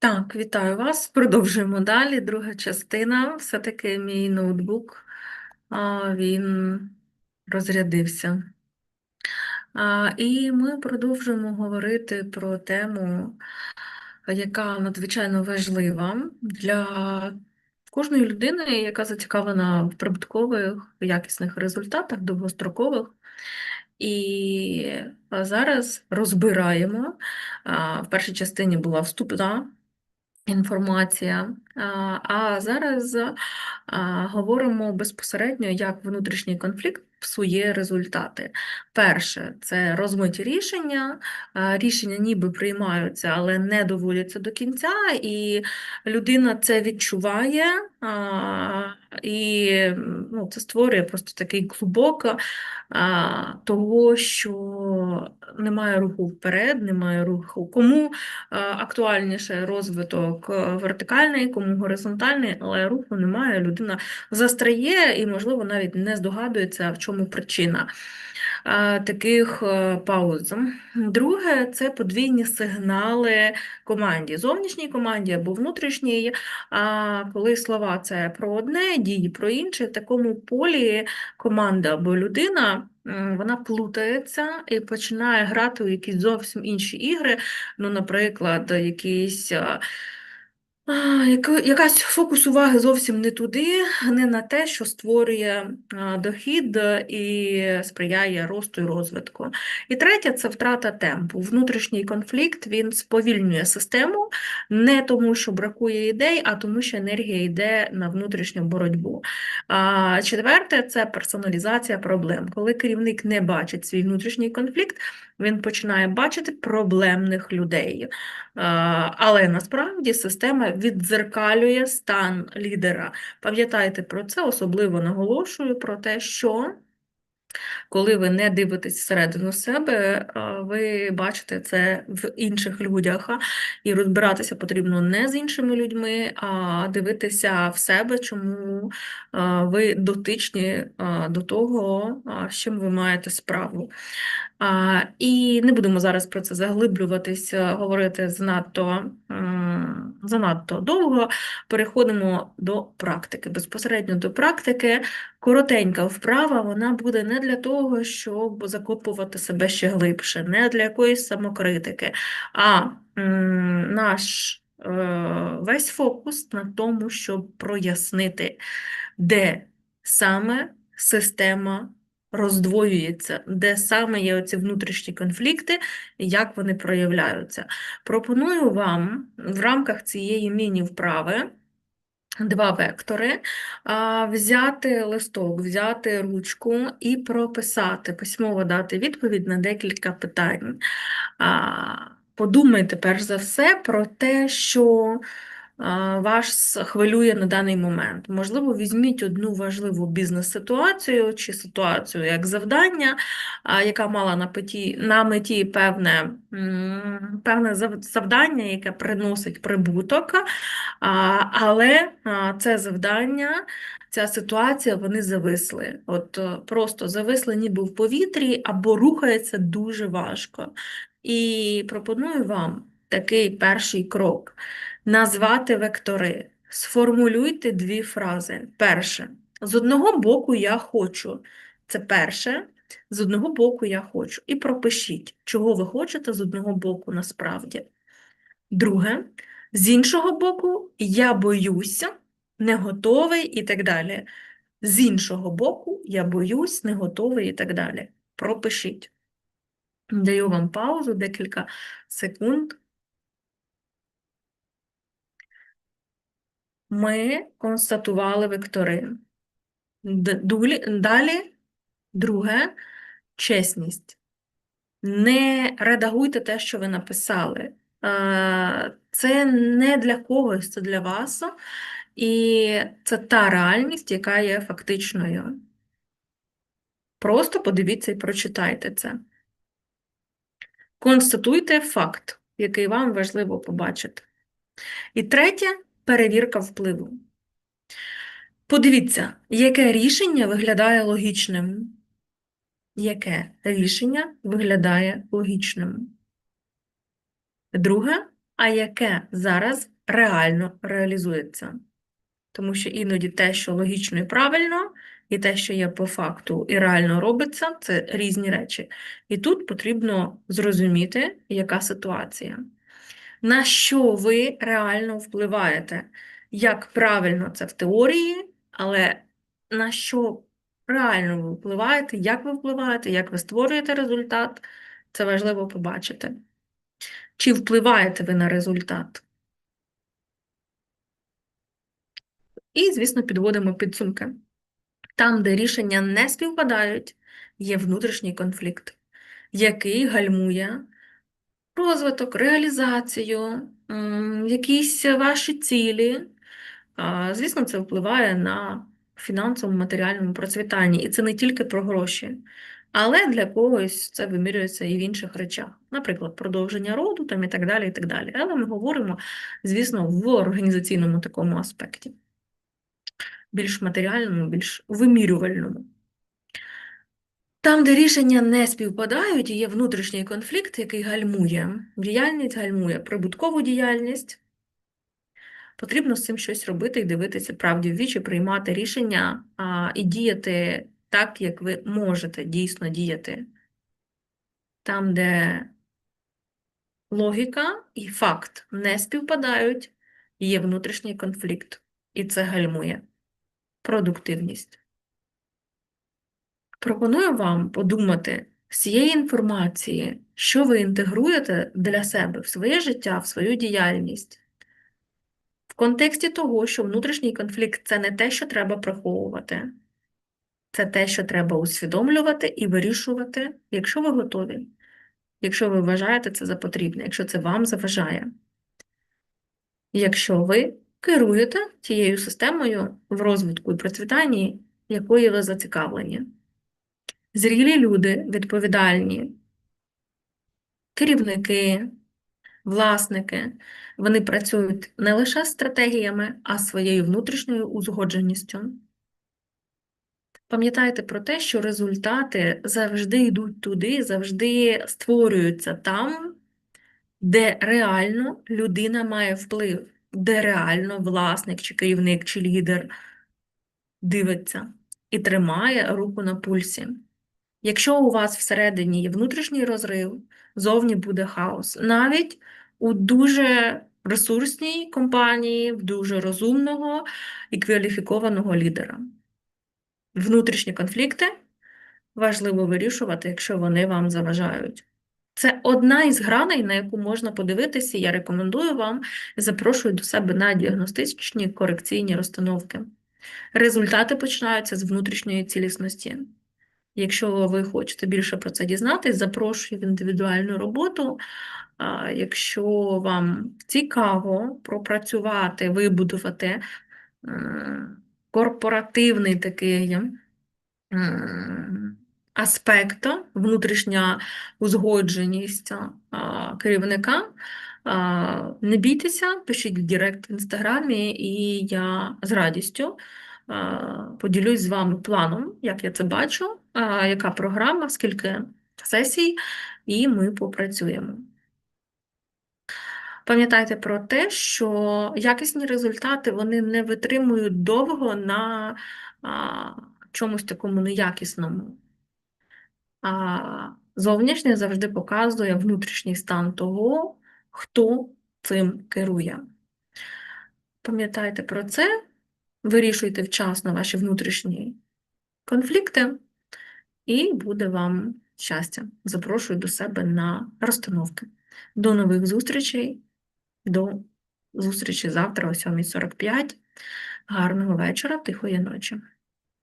Так, вітаю вас. Продовжуємо далі. Друга частина. Все-таки мій ноутбук, він розрядився. І ми продовжуємо говорити про тему, яка надзвичайно важлива для кожної людини, яка зацікавлена в прибуткових, якісних результатах, довгострокових. І зараз розбираємо. В першій частині була вступна інформація. А, зараз говоримо безпосередньо, як внутрішній конфлікт псує результати. Перше це розмиті рішення. Рішення ніби приймаються, але не доводяться до кінця, і людина це відчуває, і ну, це створює просто такий клубок того, що немає руху вперед, немає руху. Кому актуальніше розвиток вертикальний, кому горизонтальний, але руху немає, людина застряє і, можливо, навіть не здогадується, в чому причина а, таких е, пауз. Друге, це подвійні сигнали команді, зовнішній команді або внутрішній, коли слова це про одне, дії про інше, в такому полі команда або людина. Вона плутається і починає грати у якісь зовсім інші ігри. Ну, наприклад, якісь яка- якась фокус уваги зовсім не туди, не на те, що створює дохід і сприяє росту і розвитку. І третє це втрата темпу. Внутрішній конфлікт він сповільнює систему не тому, що бракує ідей, а тому, що енергія йде на внутрішню боротьбу. А четверте це персоналізація проблем. Коли керівник не бачить свій внутрішній конфлікт, він починає бачити проблемних людей. Але насправді система віддзеркалює стан лідера. Пам'ятайте про це, особливо наголошую про те, що коли ви не дивитесь всередину себе, ви бачите це в інших людях. І розбиратися потрібно не з іншими людьми, а дивитися в себе, чому ви дотичні до того, з чим ви маєте справу. І не будемо зараз про це заглиблюватись, говорити занадто, занадто довго. Переходимо до практики. Безпосередньо до практики. Коротенька вправа, вона буде не для того, щоб закопувати себе ще глибше, не для якоїсь самокритики, а м, наш е, весь фокус на тому, щоб прояснити, де саме система роздвоюється, де саме є оці внутрішні конфлікти, і як вони проявляються. Пропоную вам в рамках цієї міні-вправи два вектори, взяти листок, взяти ручку і прописати, письмово дати відповідь на декілька питань. Подумайте перш за все про те, що вас хвилює на даний момент. Можливо, візьміть одну важливу бізнес-ситуацію чи ситуацію як завдання, яка мала на меті, на меті певне, певне завдання, яке приносить прибуток, але це завдання. Ця ситуація, вони зависли. От е, просто зависли ніби в повітрі або рухається дуже важко. І пропоную вам такий перший крок назвати вектори. Сформулюйте дві фрази. Перше, з одного боку я хочу. Це перше. З одного боку я хочу. І пропишіть, чого ви хочете з одного боку насправді. Друге, з іншого боку, я боюся, не готовий і так далі. З іншого боку, я боюсь, не готовий і так далі. Пропишіть. Даю вам паузу, декілька секунд. Ми констатували вектори. Д- Далі, друге, чесність. Не редагуйте те, що ви написали. Це не для когось, це для вас. І це та реальність, яка є фактичною. Просто подивіться і прочитайте це. Констатуйте факт, який вам важливо побачити. І третє перевірка впливу. Подивіться, яке рішення виглядає логічним. Яке рішення виглядає логічним? Друге, а яке зараз реально реалізується. Тому що іноді те, що логічно і правильно, і те, що є по факту і реально робиться, це різні речі. І тут потрібно зрозуміти, яка ситуація. На що ви реально впливаєте? Як правильно це в теорії, але на що реально ви впливаєте, як ви впливаєте, як ви створюєте результат, це важливо побачити. Чи впливаєте ви на результат? І, звісно, підводимо підсумки. Там, де рішення не співпадають, є внутрішній конфлікт, який гальмує розвиток, реалізацію, якісь ваші цілі. Звісно, це впливає на фінансовому матеріальному процвітанні. І це не тільки про гроші. Але для когось це вимірюється і в інших речах, наприклад, продовження роду там і так далі. і так далі. Але ми говоримо, звісно, в організаційному такому аспекті, більш матеріальному, більш вимірювальному. Там, де рішення не співпадають, є внутрішній конфлікт, який гальмує діяльність, гальмує прибуткову діяльність, потрібно з цим щось робити і дивитися правді в вічі, приймати рішення а, і діяти так, як ви можете дійсно діяти. Там, де логіка і факт не співпадають, є внутрішній конфлікт, і це гальмує продуктивність. Пропоную вам подумати з цієї інформації, що ви інтегруєте для себе в своє життя, в свою діяльність. В контексті того, що внутрішній конфлікт це не те, що треба приховувати, це те, що треба усвідомлювати і вирішувати, якщо ви готові, якщо ви вважаєте це за потрібне, якщо це вам заважає. Якщо ви керуєте тією системою в розвитку і процвітанні, якої ви зацікавлені. Зрілі люди, відповідальні, керівники, власники, вони працюють не лише стратегіями, а своєю внутрішньою узгодженістю. Пам'ятайте про те, що результати завжди йдуть туди, завжди створюються там, де реально людина має вплив, де реально власник, чи керівник, чи лідер дивиться і тримає руку на пульсі. Якщо у вас всередині є внутрішній розрив, зовні буде хаос. Навіть у дуже ресурсній компанії, в дуже розумного і кваліфікованого лідера. Внутрішні конфлікти важливо вирішувати, якщо вони вам заважають. Це одна із граней, на яку можна подивитися. Я рекомендую вам запрошую до себе на діагностичні корекційні розстановки. Результати починаються з внутрішньої цілісності. Якщо ви хочете більше про це дізнатись, запрошую в індивідуальну роботу. Якщо вам цікаво пропрацювати, вибудувати корпоративний такий аспект, внутрішня узгодженість керівника, не бійтеся, пишіть в Директ в інстаграмі, і я з радістю поділюсь з вами планом, як я це бачу, яка програма, скільки сесій, і ми попрацюємо. Пам'ятайте про те, що якісні результати вони не витримують довго на а, чомусь такому неякісному. А зовнішнє завжди показує внутрішній стан того, хто цим керує. Пам'ятайте про це, вирішуйте вчасно ваші внутрішні конфлікти, і буде вам щастя. Запрошую до себе на розстановки. До нових зустрічей, до зустрічі завтра о 7.45. Гарного вечора, тихої ночі.